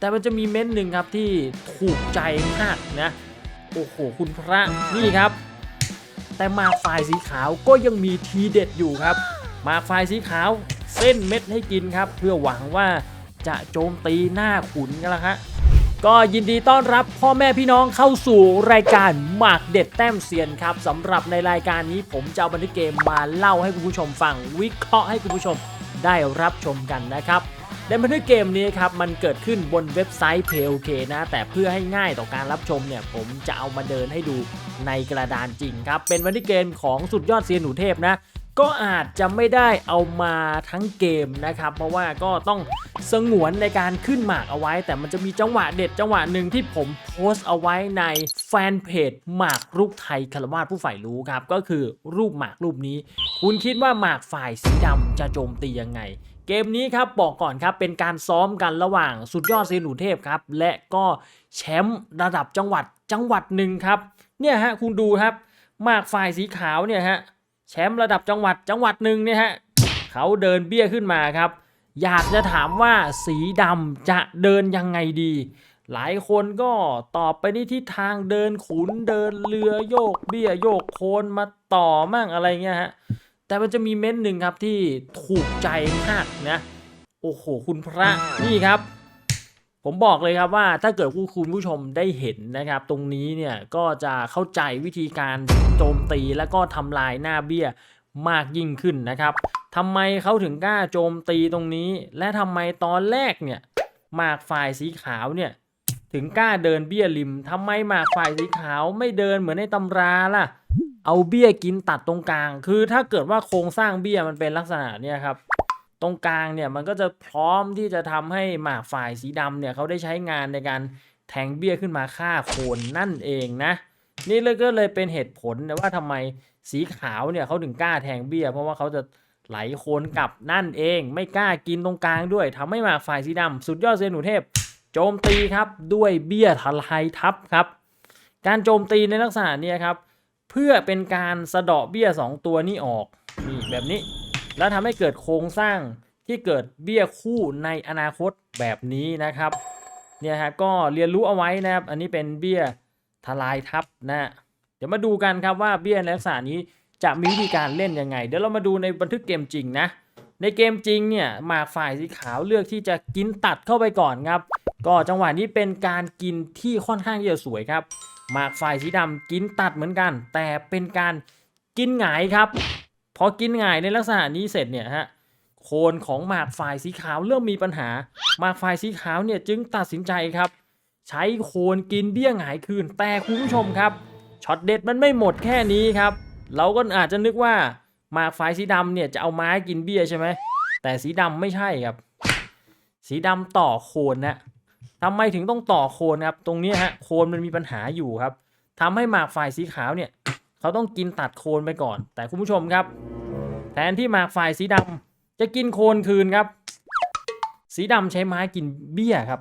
แต่มันจะมีเม้นหนึ่งครับที่ถูกใจมากนะ โอ้โห คุณพระนี่ครับ แต่มาฝ่ายสีขาวก็ยังมีทีเด็ดอยู่ครับ มาฝ่ายสีขาวเส้นเม็ดให้กินครับ เพื่อหวังว่าจะโจมตีหน้าขุนกันละฮะก็ยินดีต้อนรับพ่อแม่พี่น้องเข้าสู่รายการหมากเด็ดแต้มเซียนครับสำหรับในรายการนี้ผมจะเอาบันทึกเกมมาเล่าให้คุณผู้ชมฟัง วิเคราะห์ให้คุณผู้ชมได้รับชมกันนะครับ ในบันทึกเกมนี้ครับมันเกิดขึ้นบนเว็บไซต์ PLK นะแต่เพื่อให้ง่ายต่อการรับชมเนี่ยผมจะเอามาเดินให้ดูในกระดานจริงครับเป็นบันทึกเกมของสุดยอดเซียนหนูเทพนะก็อาจจะไม่ได้เอามาทั้งเกมนะครับ เพราะว่าก็ต้องสงวนในการขึ้นหมากเอาไว้ แต่มันจะมีจังหวะเด็ดจังหวะหนึ่งที่ผมโพสต์เอาไว้ในแฟนเพจหมากรูปไทยคารวาสผู้ใฝ่รู้ครับ ก็คือรูปหมากรูปนี้ คุณคิดว่าหมากฝ่ายสีดำจะโจมตียังไง เกมนี้ครับบอกก่อนครับเป็นการซ้อมกันระหว่างสุดยอดเซียนหนูเทพครับ และก็แชมป์ระดับจังหวัดจังหวัดหนึ่งครับ เนี่ยฮะคุณดูครับหมากฝ่ายสีขาวเนี่ยฮะแชมป์ระดับจังหวัดจังหวัดหนึ่งเนี่ยฮะเขาเดินเบี้ยขึ้นมาครับ อยากจะถามว่าสีดำจะเดินยังไงดี หลายคนก็ตอบไปในทิศทางเดินขุนเดินเรือโยกเบี้ยโยกโคนมาต่อมั่งอะไรเงี้ยฮะ แต่มันจะมีเม้นต์หนึ่งครับที่ถูกใจมากนะ โอ้โห คุณพระนี่ครับ ผมบอกเลยครับว่าถ้าเกิดผู้คุณผู้ชมได้เห็นนะครับ ตรงนี้เนี่ยก็จะเข้าใจวิธีการโจมตีแล้วก็ทำลายหน้าเบี้ยมากยิ่งขึ้นนะครับทำไมเขาถึงกล้าโจมตีตรงนี้ และทำไมตอนแรกเนี่ยหมากฝ่ายสีขาวเนี่ยถึงกล้าเดินเบี้ยริมทำไมหมากฝ่ายสีขาวไม่เดินเหมือนในตำราล่ะ เอาเบี้ยกินตัดตรงกลาง คือถ้าเกิดว่าโครงสร้างเบี้ยมันเป็นลักษณะเนี่ยครับ ตรงกลางเนี่ยมันก็จะพร้อมที่จะทำให้หมากฝ่ายสีดำเนี่ยเขาได้ใช้งานในการแทงเบี้ยขึ้นมาฆ่าโคนนั่นเองนะ นี่เลยก็เลยเป็นเหตุผลนะว่าทำไมสีขาวเนี่ยเขาถึงกล้าแทงเบี้ย เพราะว่าเขาจะไหลโคนกลับนั่นเอง ไม่กล้ากินตรงกลางด้วยทำให้หมากฝ่ายสีดำสุดยอดเซนหนูเทพ โจมตีครับด้วยเบี้ยทลายทับครับ การโจมตีในลักษณะนี้ครับ เพื่อเป็นการสะเดาะเบี้ย 2 ตัวนี้ออกนี่แบบนี้ แล้วทำให้เกิดโครงสร้างที่เกิดเบี้ยคู่ในอนาคตแบบนี้นะครับเนี่ยฮะก็เรียนรู้เอาไว้นะครับ อันนี้เป็นเบี้ยทลายทับนะเดี๋ยวมาดูกันครับว่าเบี้ยในลักษณะนี้จะมีวิธีการเล่นยังไง เดี๋ยวเรามาดูในบันทึกเกมจริงนะ ในเกมจริงเนี่ยหมากฝ่ายสีขาวเลือกที่จะกินตัดเข้าไปก่อนครับ ก็จังหวะนี้เป็นการกินที่ค่อนข้างที่จะสวยครับ หมากฝ่ายสีดำกินตัดเหมือนกัน แต่เป็นการกินหงายครับ พอกินหงายในลักษณะนี้เสร็จเนี่ยฮะโคนของหมากฝ่ายสีขาวเริ่มมีปัญหา หมากฝ่ายสีขาวเนี่ยจึงตัดสินใจครับ ใช้โคนกินเบี้ยหงายคืนแต่คุณผู้ชมครับช็อตเด็ดมันไม่หมดแค่นี้ครับ เราก็อาจจะนึกว่าหมากฝ่ายสีดำเนี่ยจะเอาไม้กินเบี้ยใช่ไหมแต่สีดำไม่ใช่ครับ สีดำต่อโคนนะ ทำไมถึงต้องต่อโคนครับตรงนี้ฮะโคนมันมีปัญหาอยู่ครับทำให้หมากฝ่ายสีขาวเนี่ยเขาต้องกินตัดโคนไปก่อน แต่คุณผู้ชมครับ แทนที่หมากฝ่ายสีดำจะกินโคนคืนครับ สีดำใช้ไม้กินเบี้ยครับ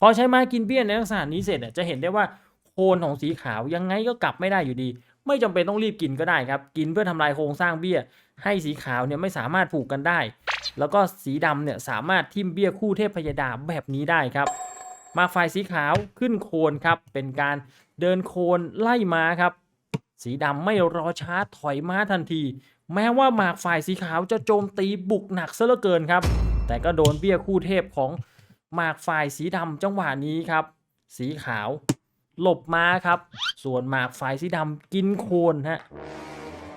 พอใช้ไม้กินเบี้ยในลักษณะนี้เสร็จเนี่ยจะเห็นได้ว่าโคนของสีขาวยังไงก็กลับไม่ได้อยู่ดี ไม่จำเป็นต้องรีบกินก็ได้ครับ กินเพื่อทำลายโครงสร้างเบี้ย ให้สีขาวเนี่ยไม่สามารถผูกกันได้ แล้วก็สีดำเนี่ยสามารถทิ่มเบี้ยคู่เทพพยดาแบบนี้ได้ครับ มาฝ่ายสีขาวขึ้นโคนครับ เป็นการเดินโคนไล่ม้าครับ สีดำไม่รอช้าถอยม้าทันที แม้ว่าหมากฝ่ายสีขาวจะโจมตีบุกหนักซะเหลือเกินครับ แต่ก็โดนเบี้ยคู่เทพของหมากฝ่ายสีดำจังหวะนี้ครับ สีขาวหลบม้าครับ ส่วนหมากฝ่ายสีดำกินโคนฮะ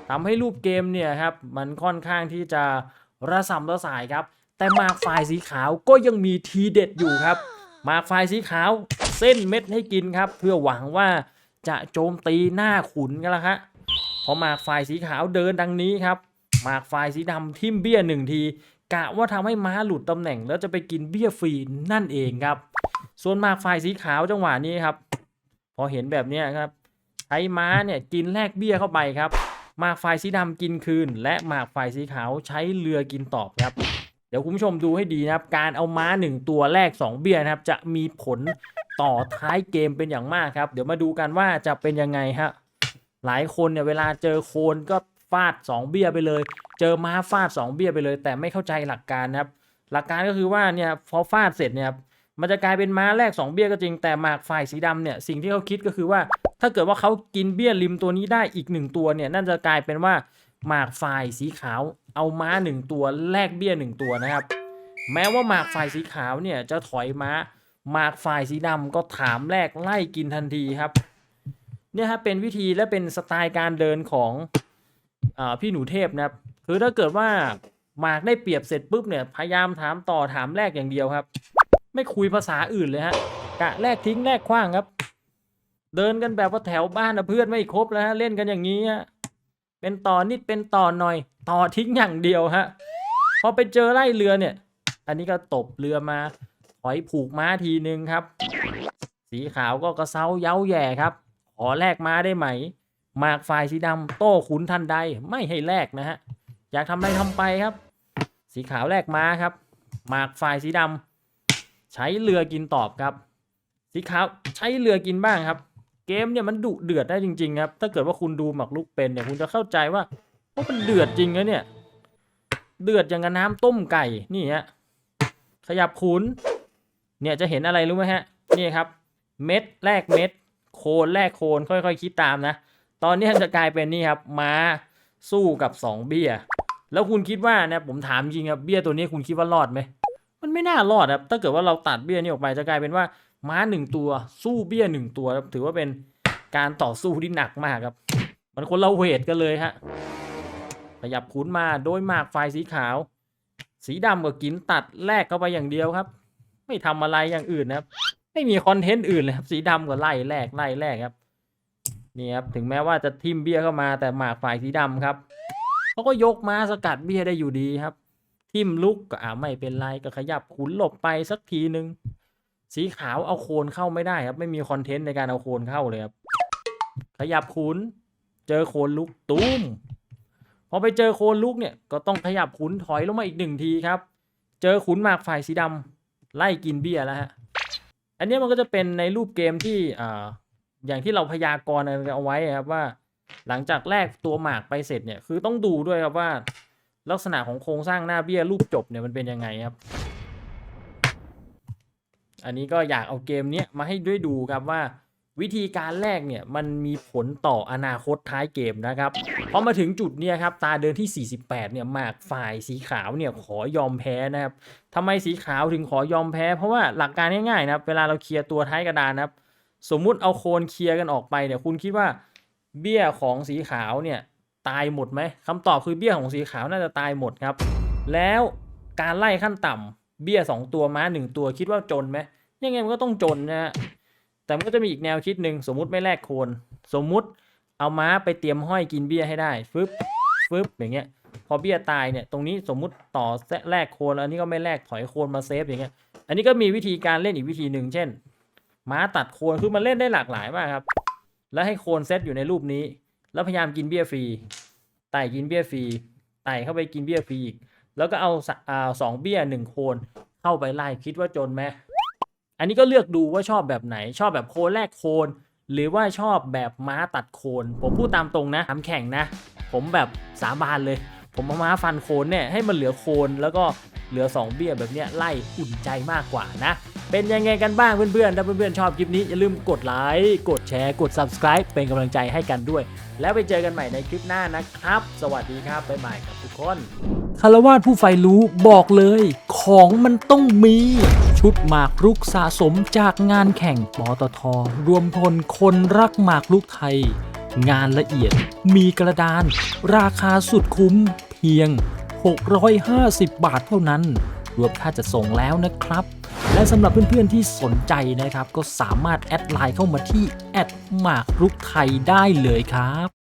ทำให้รูปเกมเนี่ยครับมันค่อนข้างที่จะระสำระสายครับ แต่หมากฝ่ายสีขาวก็ยังมีทีเด็ดอยู่ครับ หมากฝ่ายสีขาวเส้นเม็ดให้กินครับ เพื่อหวังว่าจะโจมตีหน้าขุนกันละฮะพอหมากฝ่ายสีขาวเดินดังนี้ครับ หมากฝ่ายสีดำทิ่มเบี้ยหนึ่งที กะว่าทำให้ม้าหลุดตำแหน่ง แล้วจะไปกินเบี้ยฟรีนั่นเองครับ ส่วนหมากฝ่ายสีขาวจังหวะนี้ครับ พอเห็นแบบนี้ครับใช้ม้าเนี่ยกินแลกเบี้ยเข้าไปครับหมากฝ่ายสีดำกินคืน และหมากฝ่ายสีขาวใช้เรือกินตอบครับ ดี๋ยวคุณผู้ชมดูให้ดีนะครับ การเอาม้าหนึ่งตัวแรก 2 เบี้ยนะครับ จะมีผลต่อท้ายเกมเป็นอย่างมากครับ เดี๋ยวมาดูกันว่าจะเป็นยังไงฮะหลายคนเนี่ยเวลาเจอโคนก็ฟาด 2 เบี้ยไปเลย เจอม้าฟาด 2 เบี้ยไปเลย แต่ไม่เข้าใจหลักการนะครับ หลักการก็คือว่าเนี่ยพอฟาดเสร็จเนี่ยมันจะกลายเป็นม้าแรก 2 เบี้ยก็จริงแต่หมากฝ่ายสีดำเนี่ยสิ่งที่เขาคิดก็คือว่า ถ้าเกิดว่าเขากินเบี้ยริมตัวนี้ได้อีกหนึ่งตัวเนี่ยนั่นจะกลายเป็นว่า หมากฝ่ายสีขาว เอาม้าหนึ่งตัวแลกเบี้ยหนึ่งตัวนะครับ แม้ว่าหมากฝ่ายสีขาวเนี่ยจะถอยม้า หมากฝ่ายสีดำก็ถามแรกไล่กินทันทีครับ เนี่ยฮะเป็นวิธีและเป็นสไตล์การเดินของอพี่หนูเทพนะครับ คือถ้าเกิดว่าหมากได้เปรียบเสร็จปุ๊บเนี่ยพยายามถามต่อถามแรกอย่างเดียวครับ ไม่คุยภาษาอื่นเลยฮะกะแรกทิ้งแรกขว้างครับ เดินกันแบบว่าแถวบ้านนะเพื่อนไม่ครบแล้วฮะเล่นกันอย่างนี้ฮะ เป็นต่อนิดเป็นต่อหน่อย ต่อทิ้งอย่างเดียวฮะพอไปเจอไล่เรือเนี่ย อันนี้ก็ตบเรือมาถอยผูกม้าทีนึงครับ สีขาวก็กระเซ้าเย้าแย่ครับ ขอแลกม้าได้ไหมหมากฝ่ายสีดำโต้ขุนทันใดไม่ให้แลกนะฮะอยากทำอะไรทำไปครับ สีขาวแลกม้าครับหมากฝ่ายสีดำใช้เรือกินตอบครับ สีขาวใช้เรือกินบ้างครับ เกมเนี่ยมันดุเดือดได้จริงๆครับ ถ้าเกิดว่าคุณดูหมากรุกเป็นเนี่ยคุณจะเข้าใจว่าว่ามันเดือดจริงนะเนี่ย เดือดอย่างกับน้ำต้มไก่นี่ฮะขยับขุนเนี่ยจะเห็นอะไรรู้ไหมฮะนี่ครับ เม็ดแรกเม็ด โคนแรกโคนค่อยๆคิดตามนะ ตอนนี้จะกลายเป็นนี่ครับม้าสู้กับสองเบี้ย แล้วคุณคิดว่านะผมถามจริงครับเบี้ยตัวนี้คุณคิดว่ารอดไหมมันไม่น่ารอดครับถ้าเกิดว่าเราตัดเบี้ยนี้ออกไปจะกลายเป็นว่า ม้าหนึ่งตัวสู้เบี้ยหนึ่งตัวถือว่าเป็นการต่อสู้ที่หนักมากครับ มันคนละเวทกันเลยฮะขยับขุนมาโดยหมากไฟสีขาว สีดำกับกินตัดแลกเข้าไปอย่างเดียวครับ ไม่ทำอะไรอย่างอื่นนะครับ ไม่มีคอนเทนต์อื่นเลยครับสีดำก็ไล่แลกไล่แลกครับนี่ครับถึงแม้ว่าจะทิมเบี้ยเข้ามาแต่หมากฝ่ายสีดำครับเขาก็ยกมาสกัดเบี้ยได้อยู่ดีครับ ทิมลุกก็อ่าไม่เป็นไรก็ขยับขุนหลบไปสักทีหนึ่ง สีขาวเอาโคนเข้าไม่ได้ครับ ไม่มีคอนเทนต์ในการเอาโคนเข้าเลยครับขยับขุนเจอโคนลุกตุ้มพอไปเจอโคนลุกเนี่ยก็ต้องขยับขุนถอยลงมาอีกหนึ่งทีครับ เจอขุนหมากฝ่ายสีดำไล่กินเบี้ยแล้วฮะอันนี้มันก็จะเป็นในรูปเกมที่อ่าอย่างที่เราพยากรณ์เอาไว้ครับว่า หลังจากแลกตัวหมากไปเสร็จเนี่ยคือต้องดูด้วยครับว่า ลักษณะของโครงสร้างหน้าเบี้ยรูปจบเนี่ยมันเป็นยังไงครับ อันนี้ก็อยากเอาเกมเนี้ยมาให้ด้วยดูครับว่า วิธีการแรกเนี่ยมันมีผลต่ออนาคตท้ายเกมนะครับพอมาถึงจุดเนี้ยครับตาเดินที่ 48 เนี่ยหมากฝ่ายสีขาวเนี่ยขอยอมแพ้นะครับทำไมสีขาวถึงขอยอมแพ้ เพราะว่าหลักการง่ายๆนะครับเวลาเราเคลียร์ตัวท้ายกระดานนะครับสมมุติเอาโคนเคลียร์กันออกไปเนี่ยคุณคิดว่าเบี้ยของสีขาวเนี่ยตายหมดไหมคำตอบคือเบี้ยของสีขาวน่าจะตายหมดครับ แล้วการไล่ขั้นต่ำ เบี้ย2ตัวม้า1ตัวคิดว่าจนไหมยังไงมันก็ต้องจนนะฮะแต่มันก็จะมีอีกแนวคิดหนึ่งสมมุติไม่แลกโคน สมมุติเอาม้าไปเตรียมห้อยกินเบี้ยให้ได้ฟึบฟึบอย่างเงี้ย พอเบี้ยตายเนี่ยตรงนี้สมมุติต่อแลกโคนอันนี้ก็ไม่แลกถอยโคนมาเซฟอย่างเงี้ย อันนี้ก็มีวิธีการเล่นอีกวิธีหนึ่งเช่น ม้าตัดโคนคือมันเล่นได้หลากหลายมากครับ แล้วให้โคนเซตอยู่ในรูปนี้ แล้วพยายามกินเบี้ยฟรีไต่กินเบี้ยฟรีไต่เข้าไปกินเบี้ยฟรีอีก แล้วก็เอาสอ่าสองเบี้ยหนึ่งโคนเข้าไปไล่คิดว่าจนไหมอันนี้ก็เลือกดูว่าชอบแบบไหนชอบแบบโคนแรกโคน หรือว่าชอบแบบม้าตัดโคน ผมพูดตามตรงนะทำแข่งนะ ผมแบบสาบานเลย ผมเอาม้าฟันโคนเนี่ยให้มันเหลือโคนแล้วก็ เหลือ 2 เบี้ยแบบเนี้ยไล่อุ่นใจมากกว่านะ เป็นยังไงกันบ้างเพื่อนๆ ถ้าเพื่อนๆ ชอบคลิปนี้ อย่าลืมกดไลค์กดแชร์กด subscribe เป็นกำลังใจให้กันด้วย แล้วไปเจอกันใหม่ในคลิปหน้านะครับ สวัสดีครับบ๊ายบายครับทุกคนคารวาสผู้ใฝ่รู้บอกเลย ของมันต้องมี ชุดหมากรุกสะสมจากงานแข่งปตท รวมพลคนรักหมากรุกไทย งานละเอียดมีกระดาน ราคาสุดคุ้มเพียง 650 บาทเท่านั้น รวมค่าจัดส่งแล้วนะครับ และสำหรับเพื่อนๆที่สนใจนะครับ ก็สามารถแอดไลน์เข้ามาที่แอดหมากรุกไทยได้เลยครับ